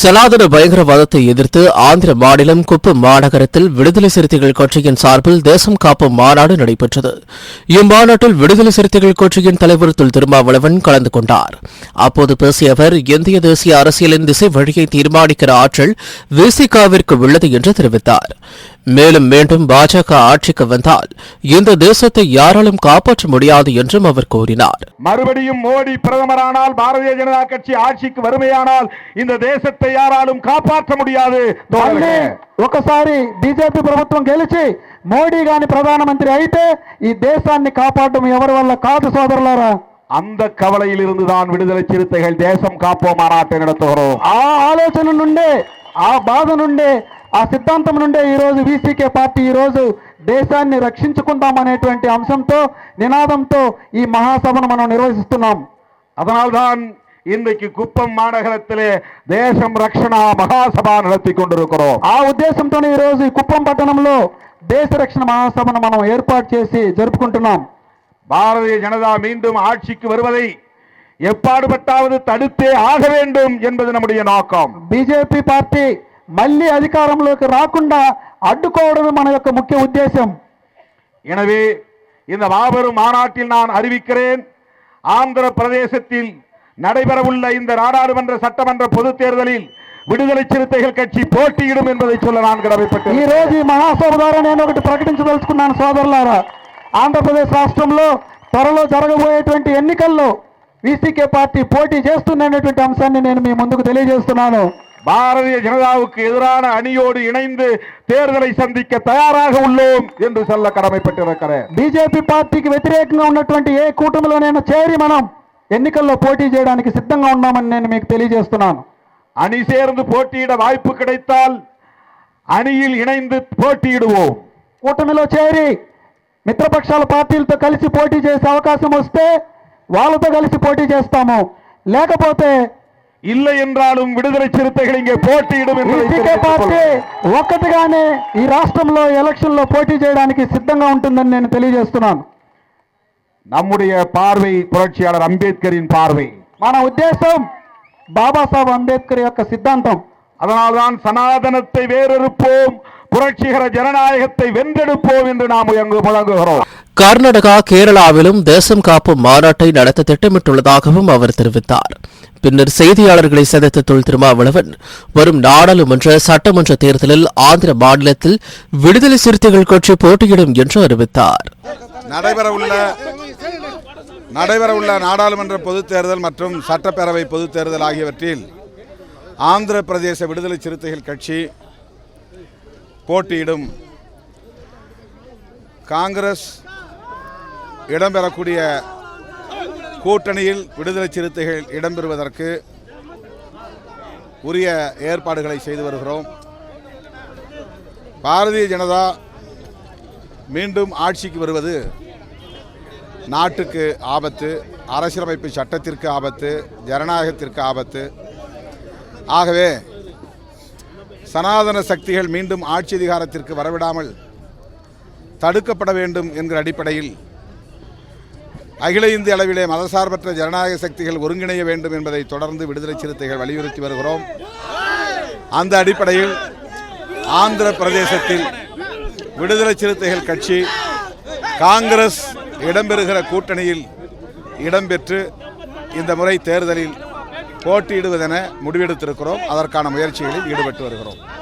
சனாதன பயங்கரவாதத்தை எதிர்த்து ஆந்திர மாநிலம் குப்பம் மாநகரத்தில் விடுதலை சிறுத்தைகள் கட்சியின் சார்பில் தேசம் காப்பு மாநாடு நடைபெற்றது. இம்மாநாட்டில் விடுதலை சிறுத்தைகள் கட்சியின் தலைவர் தொல் திருமாவளவன் கலந்து கொண்டார். அப்போது பேசிய அவர் இந்திய தேசிய அரசியலின் திசை வழியை தீர்மானிக்கிற ஆற்றல் விசிகாவிற்கு உள்ளது என்று தெரிவித்தார். மேலும் மீண்டும் பாஜக ஆட்சிக்கு வந்தால் இந்த தேசத்தை யாராலும் காப்பாற்ற முடியாது என்றும் அவர் கூறினார் மறுபடியும் மோடி பிரதமரானால் பாரதிய ஜனதா கட்சி ஆட்சிக்கு வறுமையானால் இந்த தேசத்தை யாராலும் காப்பாற்ற முடியாது మళ్ళీ தோழர்களே. ఒకసారి బీజేపీ ప్రభుత్వం గెలిచి మోడీ గాని ప్రధానమంత్రి అయితే ఈ దేశాన్ని కాపాడడం ఎవరి వల్ల కాదు సోదరులారా அந்த கவலையில் இருந்துதான் விடுதலை சிறுத்தைகள் தேசம் காப்போம் மாநாட்டை நடத்துகிறோம் ఆ ఆలోచన నుండే ఆ బాధ నుండే ఆ సిద్ధాంతం నుండే ఈ రోజు వీసీకే పార్టీ ఈ రోజు దేశాన్ని రక్షించుకుందాం అనేటువంటి అంశంతో నినాదంతో ఈ మహాసభను మనం నిర్వహిస్తున్నాం அதனால்தான் இன்றைக்கு குப்பம் மாநகரத்திலே தேசம் ரக்ஷணா மகாசபா நடத்தி கொண்டிருக்கிறோம் ఆ ఉద్దేశంతోనే ఈ రోజు ఈ కుప్పం పట్టణంలో దేశ రక్షణ మహాసభను మనం ఏర్పాటు చేసి జరుపుకుంటున్నాం பாரதிய ஜனதா மீண்டும் ஆட்சிக்கு வருவதை எப்பாடுபட்டாவது தடுத்தே ஆக வேண்டும் என்பது நம்முடைய நோக்கம் బీజేపీ పార్టీ మళ్ళీ అధికారంలోకి రాకుండా అడ్డుకోవడమే మన యొక్క ముఖ్య ఉద్దేశం எனவே இந்த மாபெரும் மாநாட்டில் நான் அறிவிக்கிறேன் ஆந்திர பிரதேசத்தில் நடைபெறவுள்ள இந்த நாடாளுமன்ற சட்டமன்ற பொதுத் தேர்தலில் விடுதலை சிறுத்தைகள் கட்சி போட்டியிடும் என்பதை சொல்ல நான் ఈ கடமைப்பட்டேன் రోజు ఈ మహాసభ ద్వారా నేను ఒకటి ప్రకటించదలుచుకున్నాను సోదరులారా ఆంధ్రప్రదేశ్ రాష్ట్రంలో త్వరలో జరగబోయేటువంటి ఎన్నికల్లో వీసీకే పార్టీ పోటీ చేస్తుందనేటువంటి అంశాన్ని నేను మీ ముందుకు తెలియజేస్తున్నాను பாரதிய ஜனதாவுக்கு எதிரான அணியோடு இணைந்து தேர்தலை சந்திக்க தயாராக உள்ளோம் என்று சொல்ல கடமைப்பட்டிருக்கிறேன் బీజేపీ పార్టీకి వ్యతిరేకంగా ఉన్నటువంటి ఏ కూటమిలోనైనా చేరి మనం ఎన్నికల్లో పోటీ చేయడానికి సిద్ధంగా ఉన్నామని నేను మీకు తెలియజేస్తున్నాను அணி சேர்ந்து போட்டியிட வாய்ப்பு கிடைத்தால் அணியில் இணைந்து போட்டியிடுவோம் కూటమిలో చేరి మిత్రపక్షాల పార్టీలతో కలిసి పోటీ చేసే అవకాశం వస్తే వాళ్ళతో కలిసి పోటీ చేస్తాము లేకపోతే இல்லை என்றாலும் விடுதலை சிறுத்தைகள் இங்கே போட்டியிடும் என்பதை ఈసీకే தெரிவித்துக் పార్టీ கொள்கிறேன். ఒక్కటిగానే ఈ రాష్ట్రంలో ఎలక్షన్ లో పోటీ చేయడానికి సిద్ధంగా ఉంటుందని నేను తెలియజేస్తున్నాను நம்முடைய பார்வை புரட்சியாளர் அம்பேத்கரின் பார்வை మన ఉద్దేశం బాబాసాహెబ్ అంబేద్కర్ యొక్క సిద్ధాంతం அதனால்தான் சனாதனத்தை வேறறுப்போம் புரட்சிகர ஜனநாயகத்தை வென்றெடுப்போம் என்று நாம் முழங்குகிறோம் கர்நாடகா கேரளாவிலும் தேசம் காப்பும் மாநாட்டை நடத்த திட்டமிட்டுள்ளதாகவும் அவர் தெரிவித்தார். பின்னர் செய்தியாளர்களை சந்தித்த தொல் திருமாவளவன் வரும் நாடாளுமன்ற சட்டமன்ற தேர்தலில் ஆந்திர மாநிலத்தில் விடுதலை சிறுத்தைகள் கட்சி போட்டியிடும் என்று அறிவித்தார். நடைபெறவுள்ள நடைபெறவுள்ள நாடாளுமன்ற பொதுத் தேர்தல் மற்றும் சட்டப்பேரவை பொதுத் தேர்தல் ஆகியவற்றில் ஆந்திர பிரதேச விடுதலை சிறுத்தைகள் கட்சி போட்டியிடும். காங்கிரஸ் இடம்பெறக்கூடிய கூட்டணியில் விடுதலை சிறுத்தைகள் இடம்பெறுவதற்கு உரிய ஏற்பாடுகளை செய்து வருகிறோம். பாரதிய ஜனதா மீண்டும் ஆட்சிக்கு வருவது நாட்டுக்கு ஆபத்து அரசியலமைப்பு சட்டத்திற்கு ஆபத்து ஜனநாயகத்திற்கு ஆபத்து. ஆகவே சனாதன சக்திகள் மீண்டும் ஆட்சி அதிகாரத்திற்கு வரவிடாமல் தடுக்கப்பட வேண்டும் என்கிற அடிப்படையில் அகில இந்திய அளவிலே மதசார்பற்ற ஜனநாயக சக்திகள் ஒருங்கிணைய வேண்டும் என்பதை தொடர்ந்து விடுதலை சிறுத்தைகள் வலியுறுத்தி வருகிறோம். அந்த அடிப்படையில் ஆந்திர பிரதேசத்தில் விடுதலை சிறுத்தைகள் கட்சி காங்கிரஸ் இடம்பெறுகிற கூட்டணியில் இடம்பெற்று இந்த முறை தேர்தலில் போட்டியிடுவதென முடிவெடுத்திருக்கிறோம். அதற்கான முயற்சிகளில் ஈடுபட்டு வருகிறோம்.